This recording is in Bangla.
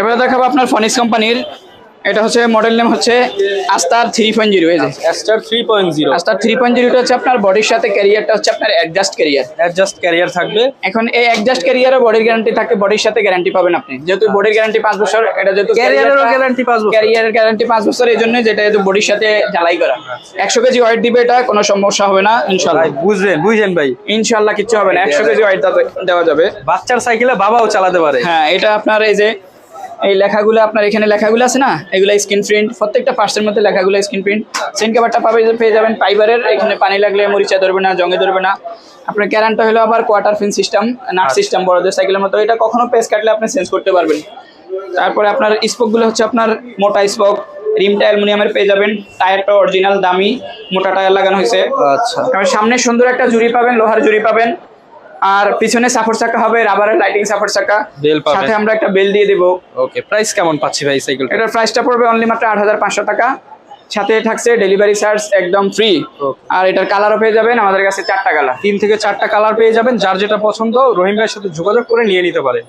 এবারে দেখাবো আপনার ফনিক্স কোম্পানির এটা হচ্ছে মডেল নেম হচ্ছে আস্তার থ্রি পয়েন্ট জিরো এই যে। Aster three point zero aster three point জিরোটা হচ্ছে আপনার বডির সাথে ক্যারিয়ারটা হচ্ছে আপনার অ্যাডজাস্ট ক্যারিয়ার অ্যাডজাস্ট ক্যারিয়ার থাকবে। এখন এই অ্যাডজাস্ট ক্যারিয়ারে বডির গ্যারান্টি থাকে বডির সাথে গ্যারান্টি পাবেন আপনি। যেহেতু বডির গ্যারান্টি পাঁচ বছর এটা যেহেতু ক্যারিয়ারেরও গ্যারান্টি পাঁচ বছর। ক্যারিয়ারের গ্যারান্টি পাঁচ বছর এই জন্য যেটা যেহেতু বডির সাথে ঝালাই করা। একশো কেজি ওয়েট দিবে এটা কোনো সমস্যা হবে না ইনশাল্লাহ বুঝলেন বুঝলেন ভাই। ইনশাল্লাহ কিচ্ছু হবে না একশো কেজি ওয়েট দেওয়া যাবে। বাচ্চার সাইকেলে বাবাও চালাতে পারে। হ্যাঁ এটা আপনার এই যে এই লেখাগুলো আপনার এখানে লেখাগুলো আছে না? এগুলো স্ক্রিন প্রিন্ট প্রত্যেকটা পার্সের মধ্যে লেখাগুলো স্ক্রিন প্রিন্ট সেন কাভারটা পাবে পেয়ে যাবেন ফাইবারের এখানে পানি লাগলে মরিচা ধরবে না জঙ্গে ধরবে না। আপনার ক্যারানটা হলো আবার কোয়ার্টার ফিন সিস্টেম নাট সিস্টেম বড়দের সাইকেলের মতো। এটা কখনো পেস কাটলে আপনি চেঞ্জ করতে পারবেন। তারপরে আপনার স্পোকগুলো হচ্ছে আপনার মোটা স্পোক রিমটা অ্যালুমিনিয়ামের পেয়ে যাবেন। টায়ারটা অরিজিনাল দামি মোটা টায়ার লাগানো হয়েছে। আচ্ছা। সামনে সুন্দর একটা জুড়ি পাবেন লোহার জুড়ি পাবেন। আর পিছনে সাপোর্ট চাকা হবে রাবারের লাইটিং সাপোর্ট চাকা। বেল পাবে সাথে আমরা একটা বেল দিয়ে দেব। ওকে প্রাইস কেমন পাচ্ছি ভাই সাইকেল এটার প্রাইসটা পড়বে অনলি মাত্র আট হাজার পাঁচশো টাকা। সাথে থাকছে ডেলিভারি চার্জ একদম ফ্রি আর এটার কালারও পেয়ে যাবেন আমাদের কাছে চারটা কালার তিন থেকে চারটা কালার পেয়ে যাবেন যার যেটা পছন্দ রহিম ভাইয়ের সাথে যোগাযোগ করে নিয়ে নিতে পারে